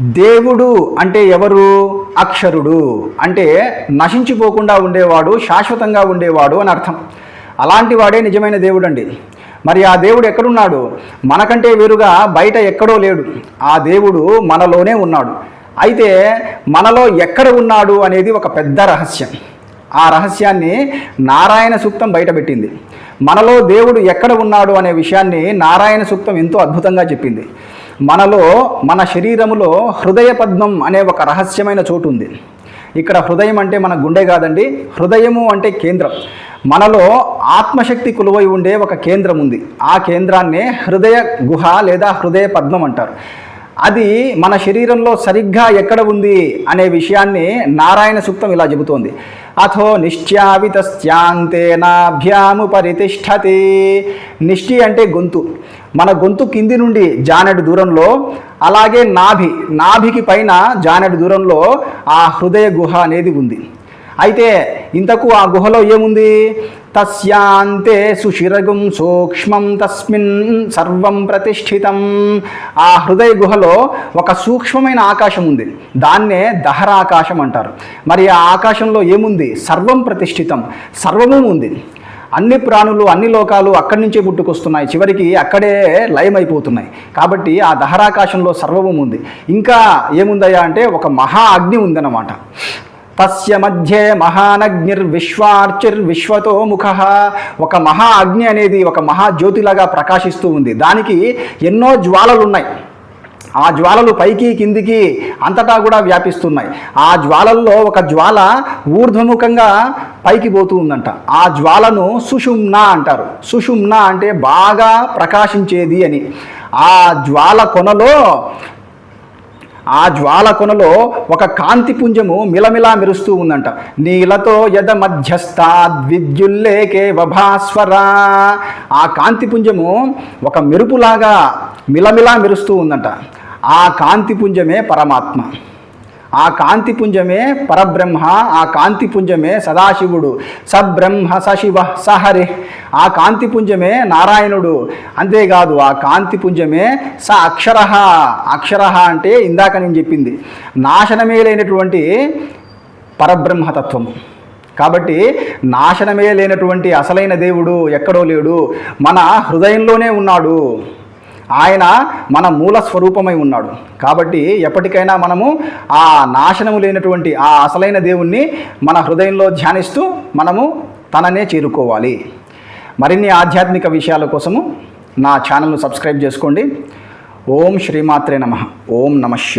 దేవుడు అంటే ఎవరు? అక్షరుడు. అంటే నశించిపోకుండా ఉండేవాడు శాశ్వతంగా ఉండేవాడు అని అర్థం. అలాంటి వాడే నిజమైన దేవుడు అండి మరి ఆ దేవుడు ఎక్కడున్నాడు? మనకంటే వేరుగా బయట ఎక్కడో లేడు. ఆ దేవుడు మనలోనే ఉన్నాడు. అయితే మనలో ఎక్కడ ఉన్నాడు అనేది ఒక పెద్ద రహస్యం. ఆ రహస్యాన్ని నారాయణ సూక్తం బయటపెట్టింది. మనలో దేవుడు ఎక్కడ ఉన్నాడు అనే విషయాన్ని నారాయణ సూక్తం ఎంతో అద్భుతంగా చెప్పింది. మనలో మన శరీరములో హృదయ పద్మం అనే ఒక రహస్యమైన చోటు ఉంది. ఇక్కడ హృదయం అంటే మన గుండె కాదండి హృదయము అంటే కేంద్రం. మనలో ఆత్మశక్తి కొలువై ఉండే ఒక కేంద్రం ఉంది. ఆ కేంద్రాన్నే హృదయ గుహ లేదా హృదయ పద్మం అంటారు. అది మన శరీరంలో సరిగ్గా ఎక్కడ ఉంది అనే విషయాన్ని నారాయణ సూక్తం ఇలా చెబుతోంది. అథో నిశ్చావితశ్చాంతేనాభ్యాము పరితిష్టతి. నిష్టి అంటే గొంతు. మన గొంతు కింది నుండి జానెడు దూరంలో అలాగే నాభి నాభికి పైన జానెడు దూరంలో ఆ హృదయ గుహ అనేది ఉంది. అయితే ఇంతకు ఆ గుహలో ఏముంది? తస్యాంతే సుశిరగం సూక్ష్మం తస్మిన్ సర్వం ప్రతిష్ఠితం. ఆ హృదయ గుహలో ఒక సూక్ష్మమైన ఆకాశం ఉంది. దాన్నే దహరాకాశం అంటారు. మరి ఆ ఆకాశంలో ఏముంది? సర్వం ప్రతిష్ఠితం. సర్వము ఉంది. అన్ని ప్రాణులు అన్ని లోకాలు అక్కడి నుంచే పుట్టుకొస్తున్నాయి. చివరికి అక్కడే లయమైపోతున్నాయి. కాబట్టి ఆ దహరాకాశంలో సర్వము ఉంది. ఇంకా ఏముందయ్యా అంటే ఒక మహా అగ్ని ఉందన్నమాట. తస్య మధ్యే మహానగ్నిర్విశ్వార్చిర్విశ్వతో ముఖ. ఒక మహా అగ్ని అనేది ఒక మహాజ్యోతిలాగా ప్రకాశిస్తూ ఉంది. దానికి ఎన్నో జ్వాలలు ఉన్నాయి ఆ జ్వాలలు పైకి కిందికి అంతటా కూడా వ్యాపిస్తున్నాయి. ఆ జ్వాలల్లో ఒక జ్వాల ఊర్ధ్వముఖంగా పైకి పోతూ ఉందంట ఆ జ్వాలను సుషుమ్న అంటారు. సుషుమ్న అంటే బాగా ప్రకాశించేది అని. ఆ జ్వాల కొనలో ఆ జ్వాల కొనలో ఒక కాంతి పుంజము మిలమిలా మెరుస్తూ ఉందంట. నీలతో యద మధ్యస్థాద్విద్యుల్లేకే వభాస్వరా. ఆ కాంతి పుంజము ఒక మెరుపులాగా మిలమిలా మెరుస్తూ ఉందంట. ఆ కాంతిపుంజమే పరమాత్మ. ఆ కాంతిపుంజమే పరబ్రహ్మ ఆ కాంతిపుంజమే సదాశివుడు. సబ్రహ్మ సశివ సహరి. ఆ కాంతిపుంజమే నారాయణుడు. అంతేకాదు ఆ కాంతిపుంజమే స అక్షర. అక్షర అంటే ఇందాక నేను చెప్పింది. నాశనమే లేనటువంటి పరబ్రహ్మతత్వము. కాబట్టి నాశనమే లేనటువంటి అసలైన దేవుడు ఎక్కడో లేడు. మన హృదయంలోనే ఉన్నాడు. ఆయన మన మూల స్వరూపమై ఉన్నాడు. కాబట్టి ఎప్పటికైనా మనము ఆ నాశనము లేనటువంటి ఆ అసలైన దేవుణ్ణి మన హృదయంలో ధ్యానిస్తూ మనము తననే చేరుకోవాలి. మరిన్ని ఆధ్యాత్మిక విషయాల కోసము నా ఛానల్ను సబ్స్క్రైబ్ చేసుకోండి. ఓం శ్రీమాత్రే నమ. ఓం నమ శివ